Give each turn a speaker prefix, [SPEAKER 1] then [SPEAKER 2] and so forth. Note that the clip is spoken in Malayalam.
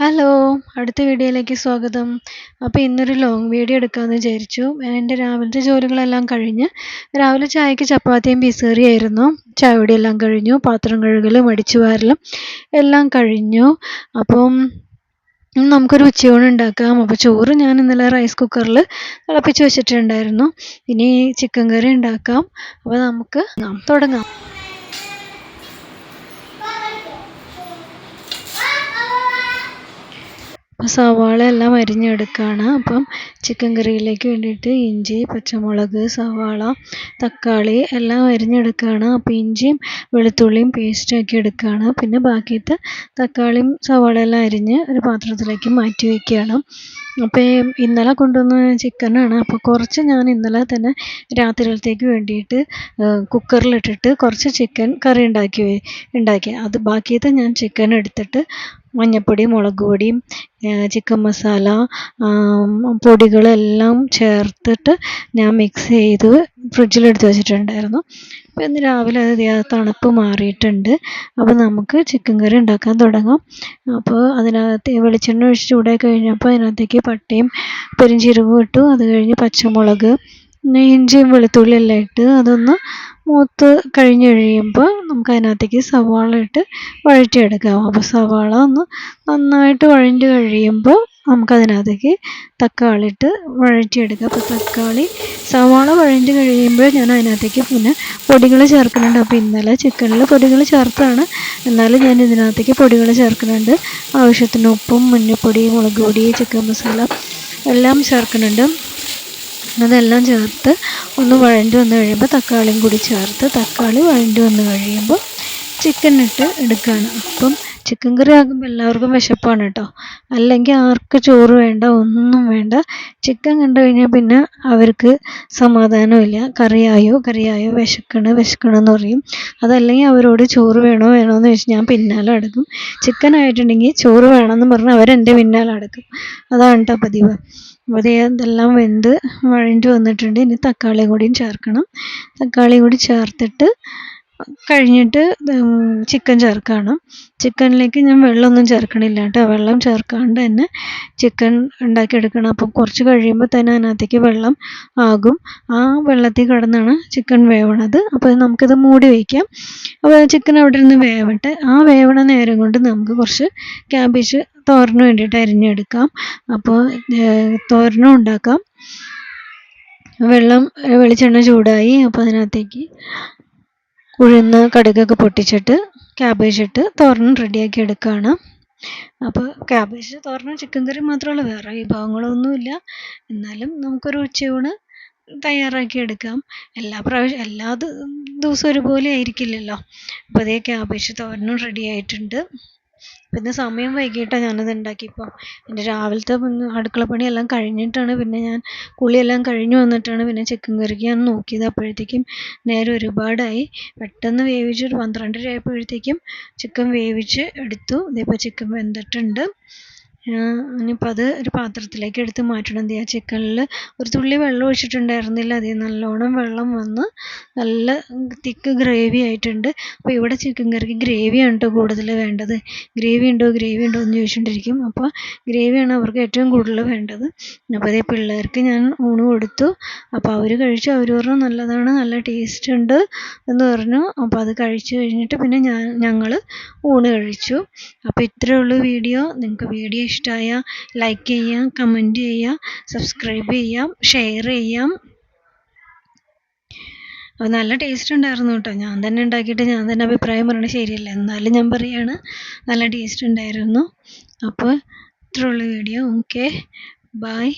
[SPEAKER 1] ഹലോ അടുത്ത വീഡിയോയിലേക്ക് സ്വാഗതം. അപ്പോൾ ഇന്നൊരു ലോങ് വീഡിയോ എടുക്കാമെന്ന് വിചാരിച്ചു. എന്റെ രാവിലത്തെ ജോലികളെല്ലാം കഴിഞ്ഞ് രാവിലെ ചായക്ക് ചപ്പാത്തിയും പിസേറിയായിരുന്നു ചായപൊടിയെല്ലാം കഴിഞ്ഞു പാത്രം കഴുകലും അടിച്ചു വാരലും എല്ലാം കഴിഞ്ഞു. അപ്പം നമുക്കൊരു ഉച്ചയൂണ് ഉണ്ടാക്കാം. അപ്പോൾ ചോറ് ഞാൻ ഇന്നലെ റൈസ് കുക്കറിൽ തിളപ്പിച്ച് വെച്ചിട്ടുണ്ടായിരുന്നു. ഇനി ചിക്കൻ കറി ഉണ്ടാക്കാം. അപ്പോൾ നമുക്ക് തുടങ്ങാം. സവാള എല്ലാം അരിഞ്ഞെടുക്കുകയാണ് അപ്പം ചിക്കൻ കറിയിലേക്ക് വേണ്ടിയിട്ട് ഇഞ്ചി പച്ചമുളക് സവാള തക്കാളി എല്ലാം അരിഞ്ഞെടുക്കുകയാണ് അപ്പം ഇഞ്ചിയും വെളുത്തുള്ളിയും പേസ്റ്റാക്കി എടുക്കുകയാണ് പിന്നെ ബാക്കിയത്തെ തക്കാളിയും സവാള എല്ലാം അരിഞ്ഞ് ഒരു പാത്രത്തിലേക്ക് മാറ്റി വയ്ക്കുകയാണ്. അപ്പോൾ ഇന്നലെ കൊണ്ടുവന്ന ചിക്കനാണ്. അപ്പോൾ കുറച്ച് ഞാൻ ഇന്നലെ തന്നെ രാത്രിയിലത്തേക്ക് വേണ്ടിയിട്ട് കുക്കറിലിട്ടിട്ട് കുറച്ച് ചിക്കൻ കറി ഉണ്ടാക്കി ഉണ്ടാക്കി. അത് ബാക്കിയത്തെ ഞാൻ ചിക്കൻ എടുത്തിട്ട് മഞ്ഞപ്പൊടി മുളക് പൊടിയും ചിക്കൻ മസാല പൊടികളെല്ലാം ചേർത്തിട്ട് ഞാൻ മിക്സ് ചെയ്ത് ഫ്രിഡ്ജിലെടുത്ത് വെച്ചിട്ടുണ്ടായിരുന്നു. അപ്പോൾ ഇന്ന് രാവിലെ അത് തണുപ്പ് മാറിയിട്ടുണ്ട്. അപ്പോൾ നമുക്ക് ചിക്കൻ കറി ഉണ്ടാക്കാൻ തുടങ്ങാം. അപ്പോൾ അതിനകത്ത് വെളിച്ചെണ്ണ ഒഴിച്ച് ചൂടായി കഴിഞ്ഞപ്പോൾ അതിനകത്തേക്ക് പട്ടയും പെരുംജീരകവും ഇട്ടു. അത് കഴിഞ്ഞ് പച്ചമുളക് ഇഞ്ചിയും വെളുത്തുള്ളിയും എല്ലാം ഇട്ട് അതൊന്ന് മൂത്ത് കഴിഞ്ഞ് കഴിയുമ്പോൾ നമുക്ക് അതിനകത്തേക്ക് സവാള ഇട്ട് വഴറ്റിയെടുക്കാം. അപ്പോൾ സവാള ഒന്ന് നന്നായിട്ട് വഴണ്ട് കഴിയുമ്പോൾ നമുക്കതിനകത്തേക്ക് തക്കാളി ഇട്ട് വഴറ്റിയെടുക്കാം അപ്പോൾ തക്കാളി സവാള വഴഞ്ഞ് കഴിയുമ്പോൾ ഞാൻ അതിനകത്തേക്ക് പിന്നെ പൊടികൾ ചേർക്കുന്നുണ്ട്. അപ്പോൾ ഇന്നലെ ചിക്കനിൽ പൊടികൾ ചേർത്താണ്. എന്നാലും ഞാൻ ഇതിനകത്തേക്ക് പൊടികൾ ചേർക്കുന്നുണ്ട്. ആവശ്യത്തിന് ഉപ്പും മഞ്ഞൾപ്പൊടി മുളക് പൊടി ചിക്കൻ മസാല എല്ലാം ചേർക്കുന്നുണ്ട്. അതെല്ലാം ചേർത്ത് ഒന്ന് വഴണ്ട് വന്ന് കഴിയുമ്പോൾ തക്കാളിയും കൂടി ചേർത്ത് തക്കാളി വഴണ്ട് വന്ന് കഴിയുമ്പോൾ ചിക്കൻ ഇട്ട് എടുക്കുകയാണ്. അപ്പം ചിക്കൻ കറി ആകുമ്പോൾ എല്ലാവർക്കും വിശപ്പാണ് കേട്ടോ അല്ലെങ്കിൽ ആർക്ക് ചോറ് വേണ്ട ഒന്നും വേണ്ട. ചിക്കൻ കണ്ടു കഴിഞ്ഞാൽ പിന്നെ അവർക്ക് സമാധാനമില്ല കറിയായോ കറിയായോ വിശക്കണ് വിശക്കണമെന്ന് പറയും. അതല്ലെങ്കിൽ അവരോട് ചോറ് വേണോ വേണോ എന്ന് ചോദിച്ചാൽ ഞാൻ പിന്നാലെ അടക്കും. ചിക്കൻ ആയിട്ടുണ്ടെങ്കിൽ ചോറ് വേണമെന്ന് പറഞ്ഞ് അവരെന്റെ പിന്നാലെ അടുക്കും. അതാണ് കേട്ടോ പതിവ്. അതേ ഇതെല്ലാം വെന്ത് വഴണ്ട് വന്നിട്ടുണ്ട്. ഇനി തക്കാളിയും കൂടിയും ചേർക്കണം. തക്കാളിയും കൂടി ചേർത്തിട്ട് കഴിഞ്ഞിട്ട് ചിക്കൻ ചേർക്കുകയാണ് ചിക്കനിലേക്ക് ഞാൻ വെള്ളമൊന്നും ചേർക്കണില്ല കേട്ടോ. വെള്ളം ചേർക്കാണ്ട് തന്നെ ചിക്കൻ ഉണ്ടാക്കിയെടുക്കണം. അപ്പം കുറച്ച് കഴിയുമ്പോൾ തന്നെ അതിനകത്തേക്ക് വെള്ളം ആകും. ആ വെള്ളത്തിൽ കിടന്നാണ് ചിക്കൻ വേവണത്. അപ്പോൾ നമുക്കിത് മൂടി വയ്ക്കാം. അപ്പോൾ ചിക്കൻ അവിടെ നിന്ന് വേവട്ടെ. ആ വേവണ നേരം കൊണ്ട് നമുക്ക് കുറച്ച് ക്യാബേജ് തോരന് വേണ്ടിയിട്ട് അരിഞ്ഞെടുക്കാം. അപ്പോൾ തോരനും ഉണ്ടാക്കാം. വെള്ളം വെളിച്ചെണ്ണ ചൂടായി. അപ്പോൾ അതിനകത്തേക്ക് ഉഴുന്ന് കടുകൊക്കെ പൊട്ടിച്ചിട്ട് ക്യാബേജ് ഇട്ട് തോരൻ റെഡിയാക്കി എടുക്കുകയാണ് അപ്പോൾ ക്യാബേജ് തോരനും ചിക്കൻ കറി മാത്രമല്ല വേറെ വിഭവങ്ങളൊന്നുമില്ല. എന്നാലും നമുക്കൊരു ഉച്ചയൂണ് തയ്യാറാക്കി എടുക്കാം. എല്ലാ പ്രാവശ്യം എല്ലാ ദിവസവും ഒരുപോലെ ആയിരിക്കില്ലല്ലോ. അപ്പോൾ അതേ ക്യാബേജ് തോരനും റെഡി ആയിട്ടുണ്ട്. പിന്നെ സമയം വൈകിയിട്ടാണ് ഞാനത് ഉണ്ടാക്കിയപ്പോൾ എന്റെ രാവിലത്തെ അടുക്കള പണിയെല്ലാം കഴിഞ്ഞിട്ടാണ് പിന്നെ ഞാൻ കുളിയെല്ലാം കഴിഞ്ഞ് വന്നിട്ടാണ് പിന്നെ ചിക്കൻ കറിക്ക് ഞാൻ നോക്കിയത്. അപ്പോഴത്തേക്കും നേരം ഒരുപാടായി. പെട്ടെന്ന് വേവിച്ച് ഒരു പന്ത്രണ്ടര ആയപ്പോഴത്തേക്കും ചിക്കൻ വേവിച്ച് എടുത്തു. ഇതിപ്പോൾ ചിക്കൻ വെന്തിട്ടുണ്ട്. ഇനിയിപ്പോൾ അത് ഒരു പാത്രത്തിലേക്ക് എടുത്ത് മാറ്റണം. എന്ത് ചെയ്യുക ചിക്കനിൽ ഒരു തുള്ളി വെള്ളം ഒഴിച്ചിട്ടുണ്ടായിരുന്നില്ല. അതിൽ നല്ലോണം വെള്ളം വന്ന് നല്ല തിക്ക് ഗ്രേവി ആയിട്ടുണ്ട്. അപ്പോൾ ഇവിടെ ചിക്കൻ കറിക്ക് ഗ്രേവിയാണ് കേട്ടോ കൂടുതൽ വേണ്ടത്. ഗ്രേവി ഉണ്ടോ ഗ്രേവി ഉണ്ടോ എന്ന് ചോദിച്ചുകൊണ്ടിരിക്കും അപ്പോൾ ഗ്രേവിയാണ് അവർക്ക് ഏറ്റവും കൂടുതൽ വേണ്ടത്. അപ്പോൾ അതേ പിള്ളേർക്ക് ഞാൻ ഊണ് കൊടുത്തു. അപ്പോൾ അവർ കഴിച്ചു. അവർ പറഞ്ഞു നല്ലതാണ് നല്ല ടേസ്റ്റ് ഉണ്ട് എന്ന് പറഞ്ഞു. അപ്പോൾ അത് കഴിച്ചു കഴിഞ്ഞിട്ട് പിന്നെ ഞാൻ ഞങ്ങൾ ഊണ് കഴിച്ചു. അപ്പോൾ ഇത്രയേ ഉള്ളൂ വീഡിയോ. നിങ്ങൾക്ക് വീഡിയോ ഇഷ്ടമായാൽ ലൈക്ക് ചെയ്യാം കമന്റ് ചെയ്യാം സബ്സ്ക്രൈബ് ചെയ്യാം ഷെയർ ചെയ്യാം. അപ്പോൾ നല്ല ടേസ്റ്റ് ഉണ്ടായിരുന്നു കേട്ടോ. ഞാൻ തന്നെ ഉണ്ടാക്കിയിട്ട് ഞാൻ തന്നെ അഭിപ്രായം പറയണത് ശരിയല്ല. എന്നാലും ഞാൻ പറയാണ് നല്ല ടേസ്റ്റ് ഉണ്ടായിരുന്നു. അപ്പോൾ ഇത്രയുള്ള വീഡിയോ ഓക്കെ ബായ്